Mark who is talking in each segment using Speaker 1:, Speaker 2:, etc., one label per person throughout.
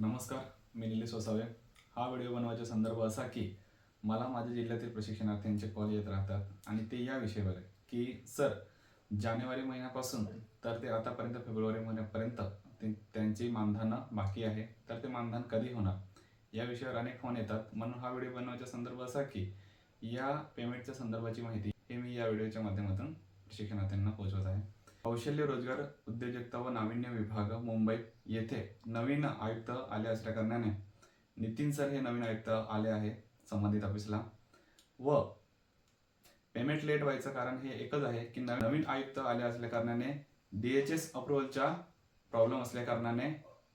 Speaker 1: नमस्कार मी निलेश वसावे. हा व्हिडिओ बनवायचा संदर्भ असा की मला माझ्या जिल्ह्यातील प्रशिक्षणार्थ्यांचे कॉल येत राहतात आणि ते या विषयावर आहे की सर जानेवारी महिन्यापासून तर ते आतापर्यंत फेब्रुवारी महिन्यापर्यंत ते त्यांची मानधनं बाकी आहे तर ते मानधन कधी होणार? या विषयावर अनेक फोन येतात. म्हणून हा व्हिडिओ बनवायचा संदर्भ असा की या पेमेंटच्या संदर्भाची माहिती हे मी या व्हिडिओच्या माध्यमातून प्रशिक्षणार्थ्यांना पोहोचवत आहे. कौशल्य रोजगार उद्योजकता व नाविन्य विभाग मुंबई येथे नवीन आयुक्त आले असल्या कारणाने नितीन सर हे नवीन आयुक्त आले आहे संबंधित ऑफिसला व पेमेंट लेट व्हायचं कारण हे एकच आहे की नवीन आयुक्त आले असल्या कारणाने डीएचएस अप्रुव्हलचा प्रॉब्लेम असल्या कारणाने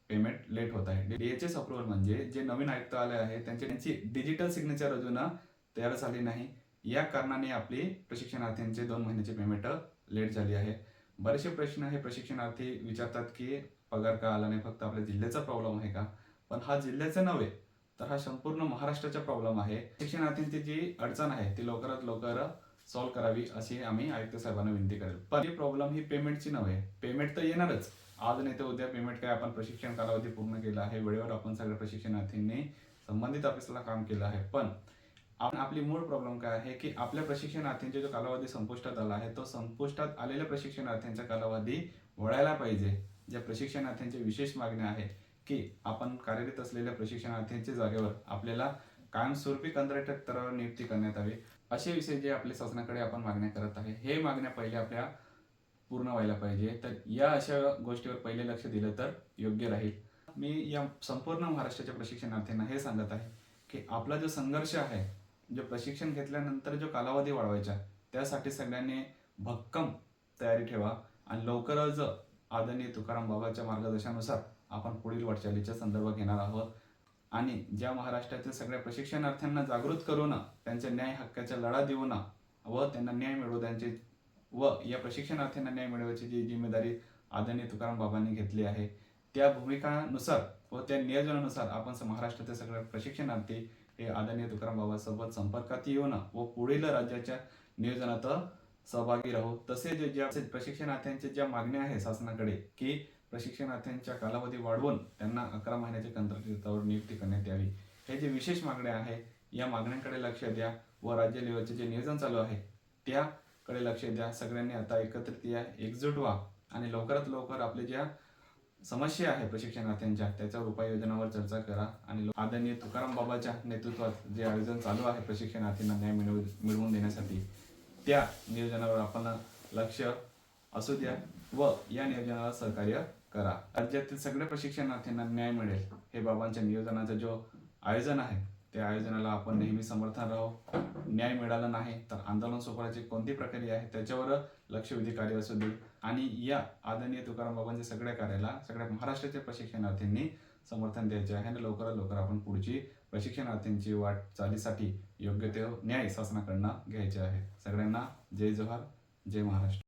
Speaker 1: पेमेंट लेट होत आहे. डीएचएस अप्रुव्हल म्हणजे जे नवीन आयुक्त आले आहे त्यांची त्यांची डिजिटल सिग्नेचर अजून तयार झाली नाही. या कारणाने आपली प्रशिक्षणार्थींचे दोन महिन्याचे पेमेंट लेट झाली आहे. बरेचसे प्रश्न हे प्रशिक्षणार्थी विचारतात की पगार का आला नाही फक्त आपल्या जिल्ह्याचा प्रॉब्लेम आहे का? पण हा जिल्ह्याचा नव्हे तर हा संपूर्ण महाराष्ट्राचा प्रॉब्लेम आहे. शिक्षणार्थींची जी अडचण आहे ती लवकरात लवकर सॉल्व्ह करावी अशी आम्ही आयुक्त साहेबांना विनंती करेल. पण ही प्रॉब्लेम ही पेमेंटची नव्हे. पेमेंट तर येणारच. आज नाही तर उद्या पेमेंट काय आपण प्रशिक्षण कालावधी पूर्ण केला आहे वेळेवर आपण सगळ्या प्रशिक्षणार्थींनी संबंधित ऑफिसला काम केलं आहे. पण आपण आपली मूळ प्रॉब्लेम काय आहे की आपल्या प्रशिक्षणार्थींचा जो कालावधी संपुष्टात आला आहे तो संपुष्टात आलेल्या प्रशिक्षणार्थींचा कालावधी वळायला पाहिजे. ज्या प्रशिक्षणार्थींचे विशेष मागण्या आहेत की आपण कार्यरत असलेल्या प्रशिक्षणार्थींच्या जागेवर आपल्याला कायमस्वरूपी कंत्राटकारावर नियुक्ती करण्यात यावी. असे विषय जे आपल्या शासनाकडे आपण मागण्या करत आहे हे मागण्या पहिले आपल्या पूर्ण व्हायला पाहिजे. तर या अशा गोष्टीवर पहिले लक्ष दिलं तर योग्य राहील. मी या संपूर्ण महाराष्ट्राच्या प्रशिक्षणार्थींना हे सांगत आहे की आपला जो संघर्ष आहे जो प्रशिक्षण घेतल्यानंतर जो कालावधी वाढवायचा त्यासाठी सगळ्यांनी भक्कम तयारी ठेवा आणि लवकरच आदरणीय तुकाराम बाबाच्या मार्गदर्शनानुसार आपण पुढील वाटचालीचा संदर्भ घेणार आहोत. आणि ज्या महाराष्ट्रातील सगळ्या प्रशिक्षणार्थ्यांना जागृत करून त्यांच्या न्याय हक्काचा लढा देऊन व त्यांना न्याय मिळवू त्यांचे व या प्रशिक्षणार्थ्यांना न्याय मिळवायची जी जिम्मेदारी आदरणीय तुकाराम बाबांनी घेतली आहे त्या भूमिकानुसार व त्या नियोजनानुसार आपण महाराष्ट्रातील सगळे प्रशिक्षणार्थी हे आदरणीय तुकाराम बाबासोबत संपर्कात येऊन व पुढील राज्याच्या नियोजनात सहभागी राहू. तसेच ज्या प्रशिक्षणार्थ्यांच्या ज्या मागण्या आहेत शासनाकडे की प्रशिक्षणार्थ्यांच्या कालावधी वाढवून त्यांना अकरा महिन्याच्या कंत्राटीवर नियुक्ती करण्यात यावी. हे जे विशेष मागण्या आहे या मागण्यांकडे लक्ष द्या व राज्य लेवलचे जे नियोजन चालू आहे त्याकडे लक्ष द्या. सगळ्यांनी आता एकत्रित या एकजूट व्हा आणि लवकरात लवकर आपले ज्या समस्या आहे प्रशिक्षणार्थ्यांच्या त्याच्या उपाययोजनावर चर्चा करा आणि आदरणीय तुकाराम बाबाच्या नेतृत्वात जे आयोजन चालू आहे प्रशिक्षणार्थींना न्याय मिळवू मिळवून देण्यासाठी त्या नियोजनावर आपण लक्ष असू द्या व या नियोजनाला सहकार्य करा. राज्यातील सगळ्या प्रशिक्षणार्थींना न्याय मिळेल हे बाबांच्या नियोजनाचा जो आयोजन आहे त्या आयोजनाला आपण नेहमी समर्थन राहू. न्याय मिळाला नाही तर आंदोलन सोपवायची कोणती प्रक्रिया आहे त्याच्यावर लक्षवेधी कार्य असू दे आणि या आदरणीय तुकाराम बाबांच्या सगळ्या कार्याला सगळ्या महाराष्ट्राच्या प्रशिक्षणार्थींनी समर्थन द्यायचे आहे आणि लवकरात लवकर आपण पुढची प्रशिक्षणार्थींची वाट चालीसाठी योग्य ते न्याय शासनाकडनं घ्यायचे आहे. सगळ्यांना जय जोहार जय महाराष्ट्र.